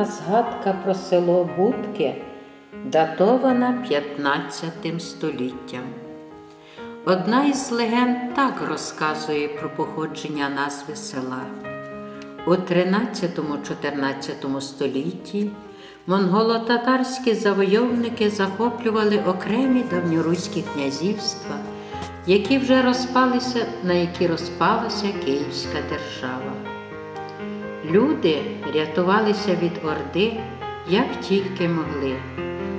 писемна згадка про село Будки датована 15 століттям. Одна із легенд так розказує про походження назви села. У 13-14 столітті монголо-татарські завойовники захоплювали окремі давньоруські князівства, які вже розпалися, на які розпалася Київська держава. Люди рятувалися від Орди як тільки могли,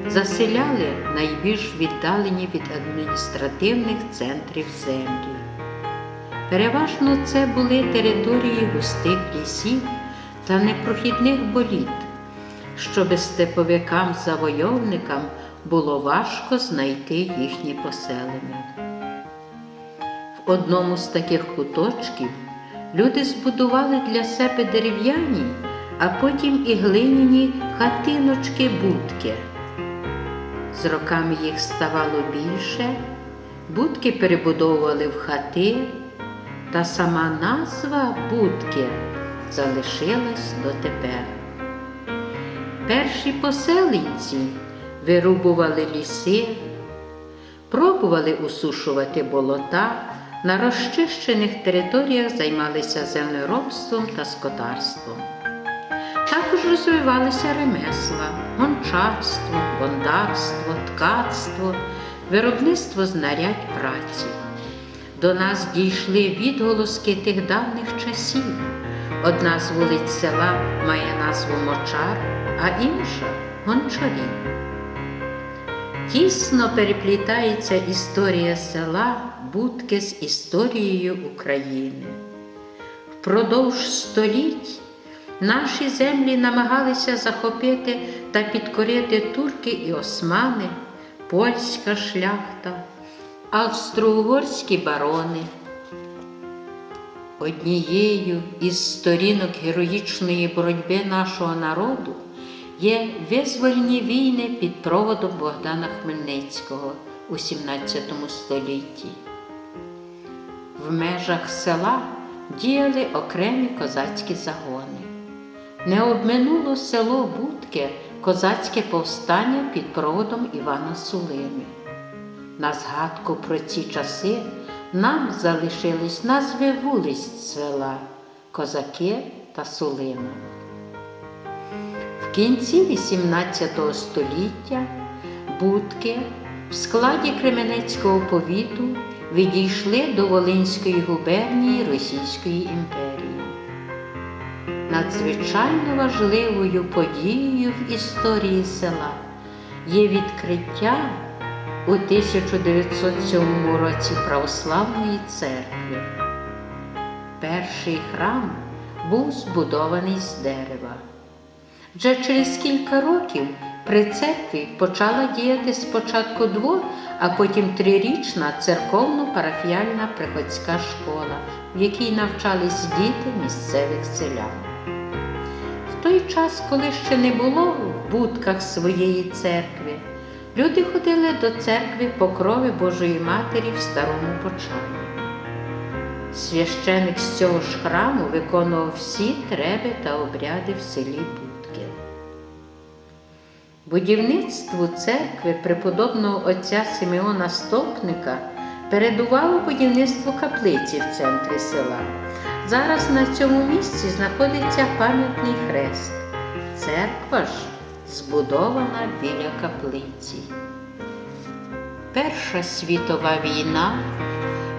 заселяли найбільш віддалені від адміністративних центрів землі. Переважно це були території густих лісів та непрохідних боліт, щоби степовикам-завойовникам було важко знайти їхні поселення. В одному з таких куточків люди збудували для себе дерев'яні, а потім і глиняні хатиночки-будки. З роками їх ставало більше, будки перебудовували в хати, та сама назва будки залишилась дотепер. Перші поселенці вирубували ліси, пробували усушувати болота, на розчищених територіях займалися землеробством та скотарством. Також розвивалися ремесла, гончарство, бондарство, ткацтво, виробництво знарядь праці. До нас дійшли відголоски тих давніх часів. Одна з вулиць села має назву Мочар, а інша Гончарі. Тісно переплітається історія села Будки з історією України. Впродовж століть наші землі намагалися захопити та підкорити турки і османи, польська шляхта, австро-угорські барони. Однією із сторінок героїчної боротьби нашого народу є визвольні війни під проводом Богдана Хмельницького у XVII столітті. В межах села діяли окремі козацькі загони. Не обминуло село Будки козацьке повстання під проводом Івана Сулими. На згадку про ці часи нам залишились назви вулиць села Козаки та Сулима. В кінці XVIII століття Будки в складі Кременецького повіту відійшли до Волинської губернії Російської імперії. Надзвичайно важливою подією в історії села є відкриття у 1907 році Православної церкви. Перший храм був збудований з дерева. Вже через кілька років при церкві почала діяти спочатку дво, а потім трирічна церковно-парафіальна приходська школа, в якій навчались діти місцевих селян. В той час, коли ще не було в будках своєї церкви, люди ходили до церкви покрови Божої Матері в старому почаї. Священик з цього ж храму виконував всі треби та обряди в селі. Будівництву церкви преподобного отця Симеона Стопника передувало будівництво каплиці в центрі села. Зараз на цьому місці знаходиться пам'ятний хрест. Церква ж збудована біля каплиці. Перша світова війна,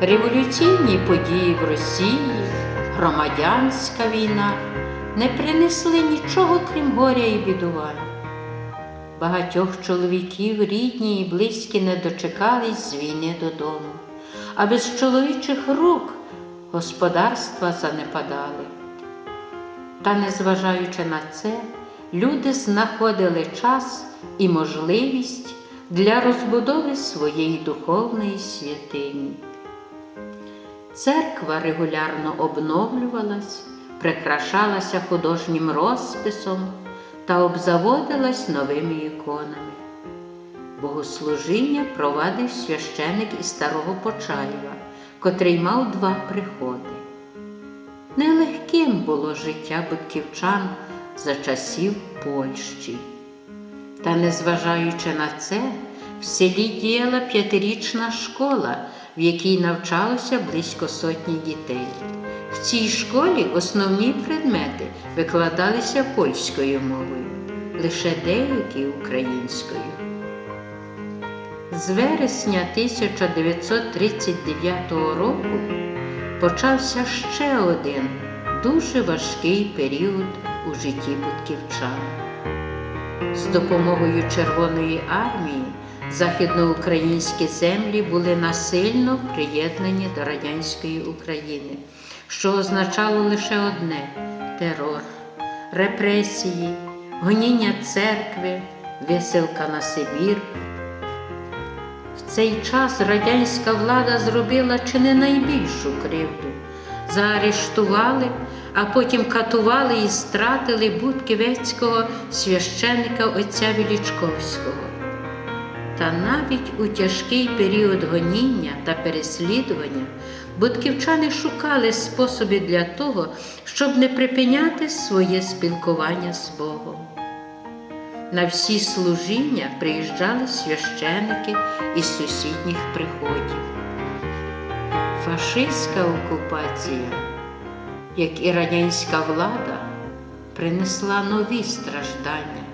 революційні події в Росії, громадянська війна не принесли нічого крім горя і бідувань. Багатьох чоловіків рідні і близькі не дочекались з війни додому, а без чоловічих рук господарства занепадали. Та, незважаючи на це, люди знаходили час і можливість для розбудови своєї духовної святині. Церква регулярно обновлювалась, прикрашалася художнім розписом та обзаводилась новими іконами. Богослужіння провадив священик із старого Почаєва, котрий мав два приходи. Нелегким було життя будківчан за часів Польщі. Та, незважаючи на це, в селі діяла п'ятирічна школа, в якій навчалося близько сотні дітей. В цій школі основні предмети викладалися польською мовою, лише деякі українською. З вересня 1939 року почався ще один дуже важкий період у житті будківчан. З допомогою Червоної армії західноукраїнські землі були насильно приєднані до радянської України, що означало лише одне терор, репресії, гоніння церкви, висилка на Сибір. В цей час радянська влада зробила чи не найбільшу кривду. Заарештували, а потім катували і стратили будківецького священика отця Величковського. Та навіть у тяжкий період гоніння та переслідування будківчани шукали способи для того, щоб не припиняти своє спілкування з Богом. На всі служіння приїжджали священики із сусідніх приходів. Фашистська окупація, як і радянська влада, принесла нові страждання,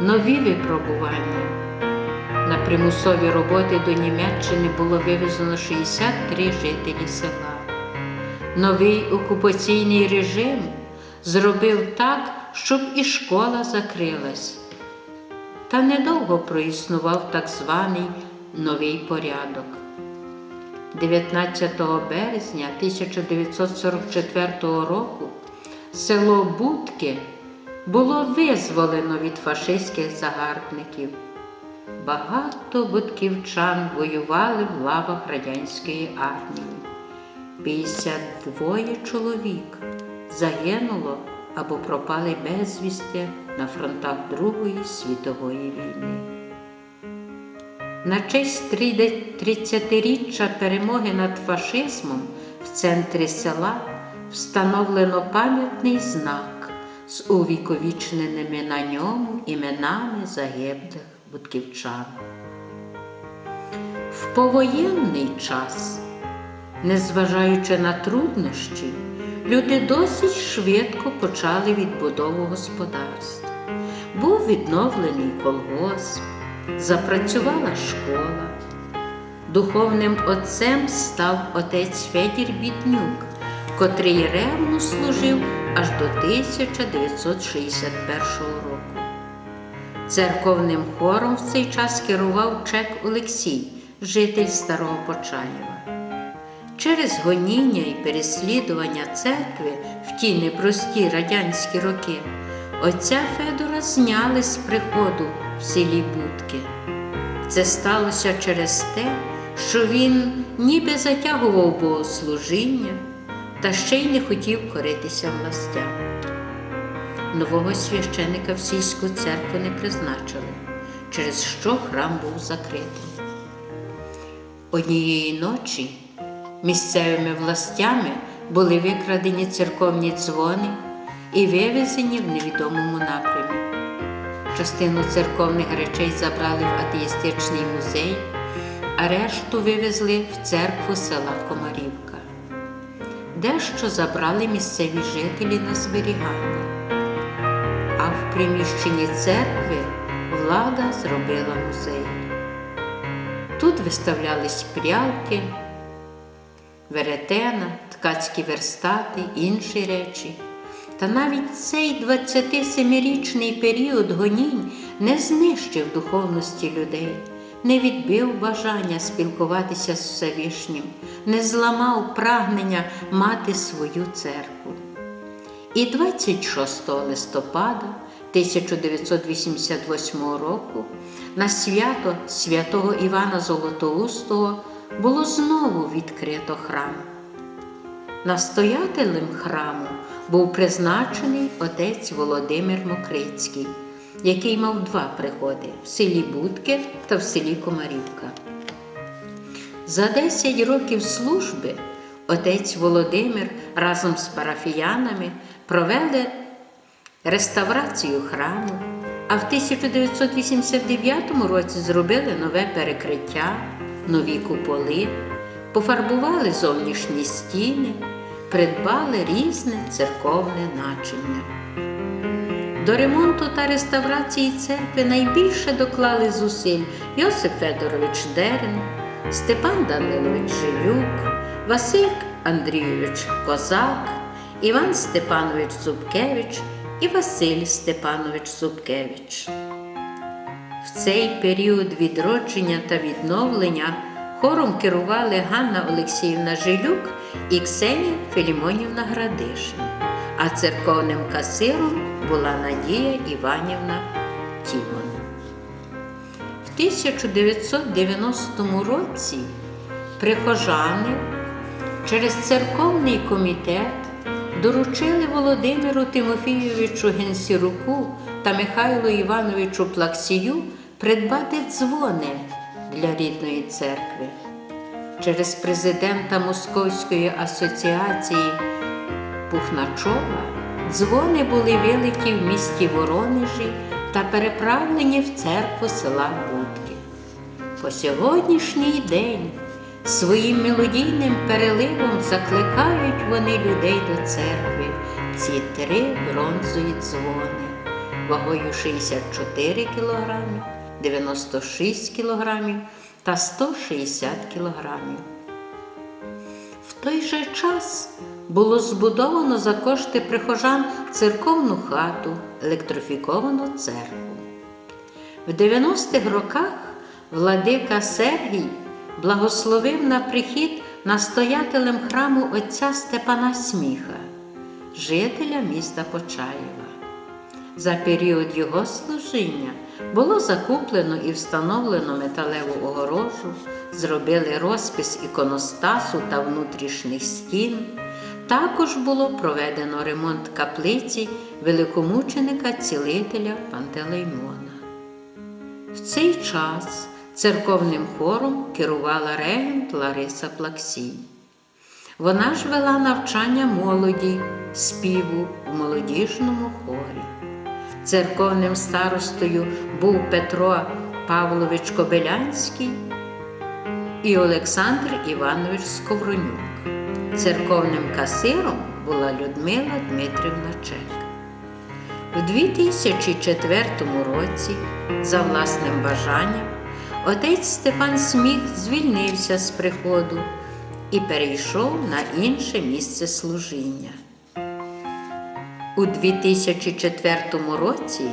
нові випробування. На примусові роботи до Німеччини було вивезено 63 жителі села. Новий окупаційний режим зробив так, щоб і школа закрилась. Та недовго проіснував так званий новий порядок. 19 березня 1944 року село Будки було визволено від фашистських загарбників. Багато будківчан воювали в лавах радянської армії. 52 чоловік загинуло або пропали безвісти на фронтах Другої світової війни. На честь 30-річчя перемоги над фашизмом в центрі села встановлено пам'ятний знак з увіковічненими на ньому іменами загиблих будківчан. В повоєнний час, незважаючи на труднощі, люди досить швидко почали відбудову господарств. Був відновлений колгосп, запрацювала школа. Духовним отцем став отець Федір Біднюк, котрий ревно служив аж до 1961 року. Церковним хором в цей час керував Чек Олексій, житель Старого Почаєва. Через гоніння і переслідування церкви в ті непрості радянські роки отця Федора зняли з приходу в селі Будки. Це сталося через те, що він ніби затягував богослужіння та ще й не хотів коритися властям. Нового священика в сільську церкву не призначили, через що храм був закритий. Однієї ночі місцевими властями були викрадені церковні дзвони і вивезені в невідомому напрямі. Частину церковних речей забрали в атеїстичний музей, а решту вивезли в церкву села Комарівка. Дещо забрали місцеві жителі на зберігання, приміщенні церкви влада зробила музей. Тут виставлялись прялки, веретена, ткацькі верстати, інші речі. Та навіть цей 27-річний період гонінь не знищив духовності людей, не відбив бажання спілкуватися з Всевишнім, не зламав прагнення мати свою церкву. І 26 листопада 1988 року на свято святого Івана Золотоустого було знову відкрито храм. Настоятелем храму був призначений отець Володимир Мокрицький, який мав два приходи в селі Будки та в селі Комарівка. За 10 років служби отець Володимир разом з парафіянами провели реставрацію храму, а в 1989 році зробили нове перекриття, нові куполи, пофарбували зовнішні стіни, придбали різне церковне начиння. До ремонту та реставрації церкви найбільше доклали зусиль Йосип Федорович Дерен, Степан Данилович Жилюк, Василь Андрійович Козак, Іван Степанович Зубкевич і Василь Степанович Зубкевич. В цей період відродження та відновлення хором керували Ганна Олексіївна Жилюк і Ксенія Філімонівна Градишин, а церковним касиром була Надія Іванівна Тімон. В 1990 році прихожани через церковний комітет доручили Володимиру Тимофійовичу Генсіруку та Михайлу Івановичу Плаксію придбати дзвони для рідної церкви. Через президента Московської асоціації Пухначова дзвони були вилиті в місті Воронежі та переправлені в церкву села Будки. По сьогоднішній день своїм мелодійним переливом закликають вони людей до церкви ці три бронзові дзвони вагою 64 кг, 96 кг та 160 кг. В той же час було збудовано за кошти прихожан церковну хату, електрифіковану церкву. В 90-х роках владика Сергій благословив на прихід настоятелем храму отця Степана Сміха, жителя міста Почаєва. За період його служіння було закуплено і встановлено металеву огорожу, зробили розпис іконостасу та внутрішніх стін. Також було проведено ремонт каплиці великомученика цілителя Пантелеймона. В цей час церковним хором керувала регент Лариса Плаксій. Вона ж вела навчання молоді, співу в молодіжному хорі. Церковним старостою був Петро Павлович Кобилянський і Олександр Іванович Сковронюк. Церковним касиром була Людмила Дмитрівна Чек. У 2004 році, за власним бажанням, отець Степан Сміх звільнився з приходу і перейшов на інше місце служіння. У 2004 році,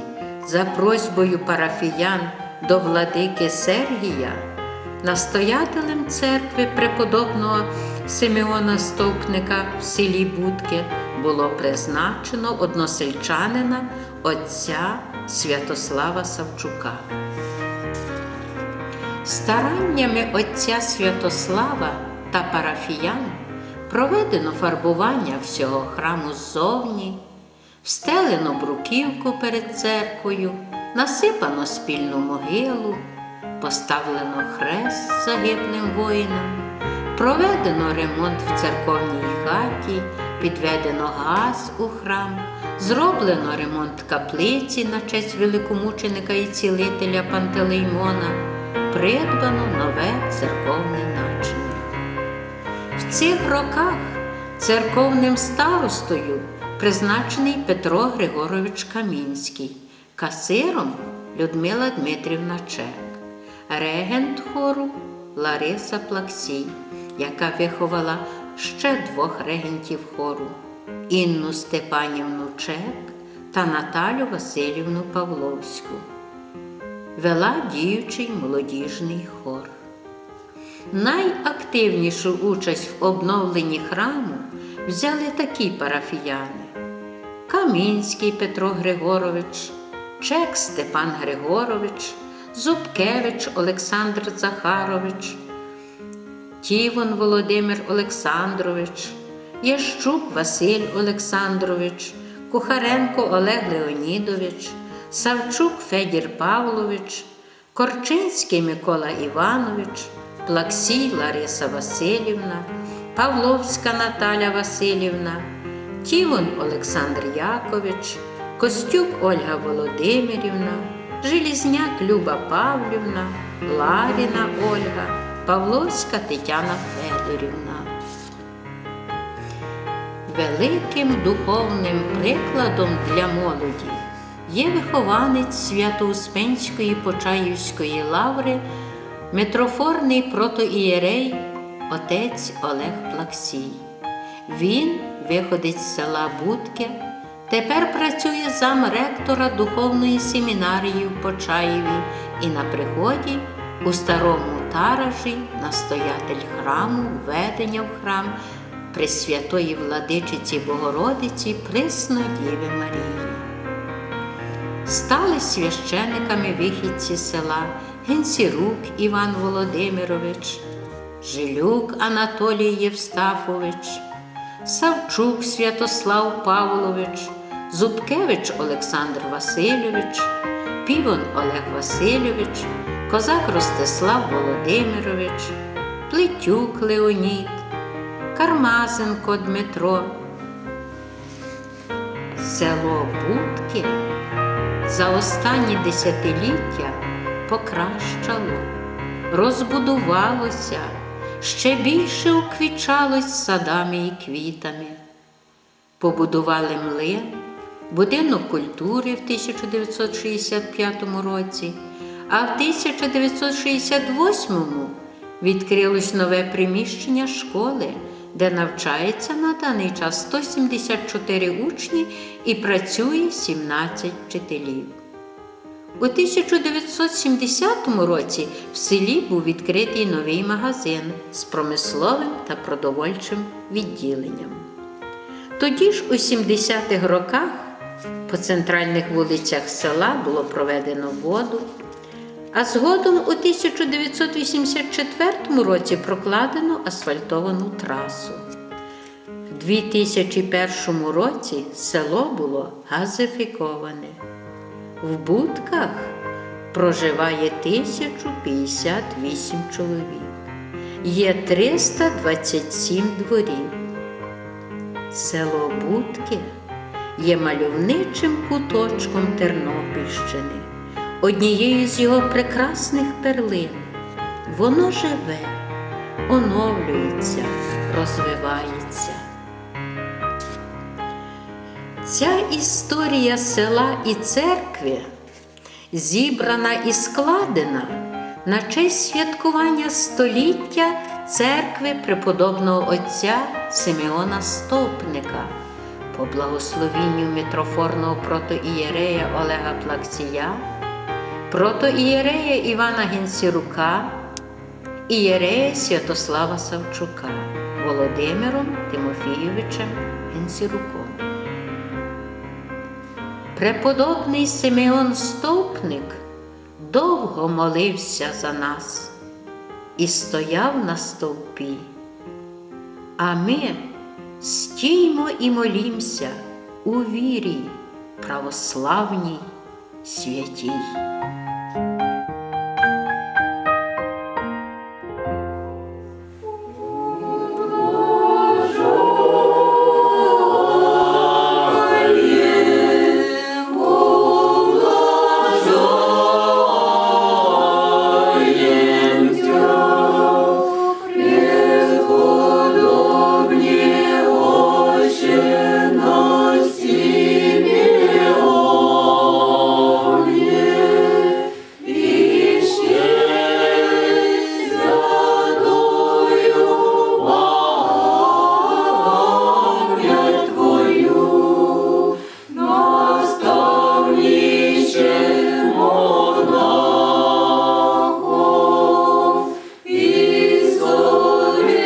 за просьбою парафіян до владики Сергія, настоятелем церкви преподобного Симеона Стовпника в селі Будки було призначено односельчанина отця Святослава Савчука. Стараннями отця Святослава та парафіян проведено фарбування всього храму ззовні, встелено бруківку перед церквою, насипано спільну могилу, поставлено хрест загиблим воїнам, проведено ремонт в церковній хаті, підведено газ у храм, зроблено ремонт каплиці на честь великомученика і цілителя Пантелеймона, придбано нове церковне начиння. В цих роках церковним старостою призначений Петро Григорович Камінський, касиром Людмила Дмитрівна Чек, регент хору Лариса Плаксій, яка виховала ще двох регентів хору Інну Степанівну Чек та Наталю Васильівну Павловську. Вела діючий молодіжний хор. Найактивнішу участь в обновленні храму взяли такі парафіяни: Камінський Петро Григорович, Чек Степан Григорович, Зубкевич Олександр Захарович, Тівон Володимир Олександрович, Ящук Василь Олександрович, Кухаренко Олег Леонідович, Савчук Федір Павлович, Корчинський Микола Іванович, Плаксій Лариса Васильівна, Павловська Наталя Васильівна, Тівон Олександр Якович, Костюк Ольга Володимирівна, Желізняк Люба Павлівна, Ларіна Ольга, Павловська Тетяна Федорівна. Великим духовним прикладом для молоді є вихованець Свято-Успенської Почаївської лаври, митрофорний протоієрей отець Олег Плаксій. Він, виходить з села Будке, тепер працює замректора духовної семінарії в Почаєві і на приході у старому таражі настоятель храму, введення в храм Пресвятої владичиці Богородиці Преснодіви Марії. Стали священиками вихідці села Генсірук Іван Володимирович, Жилюк Анатолій Євстафович, Савчук Святослав Павлович, Зубкевич Олександр Васильович, Півон Олег Васильович, Козак Ростислав Володимирович, Плетюк Леонід, Кармазенко Дмитро. Село Будки за останні десятиліття покращало, розбудувалося, ще більше уквічалось садами і квітами. Побудували млин, будинок культури в 1965 році, а в 1968 відкрилось нове приміщення школи, де навчається на даний час 174 учні і працює 17 вчителів. У 1970 році в селі був відкритий новий магазин з промисловим та продовольчим відділенням. Тоді ж у 70-х роках по центральних вулицях села було проведено воду, а згодом у 1984 році прокладено асфальтовану трасу. В 2001 році село було газифіковане. В будках проживає 1058 чоловік. Є 327 дворів. Село Будки є мальовничим куточком Тернопільщини, однією з його прекрасних перлин. Воно живе, оновлюється, розвивається. Ця історія села і церкви зібрана і складена на честь святкування століття церкви преподобного отця Симеона Стовпника по благословінню митрофорного протоієрея Олега Плаксія, протоієрея Івана Генсірука, ієрея Святослава Савчука Володимиром Тимофійовичем Генсіруком. Преподобний Симеон Стовпник довго молився за нас і стояв на стовпі. А ми стіймо і молімся у вірі православній святій.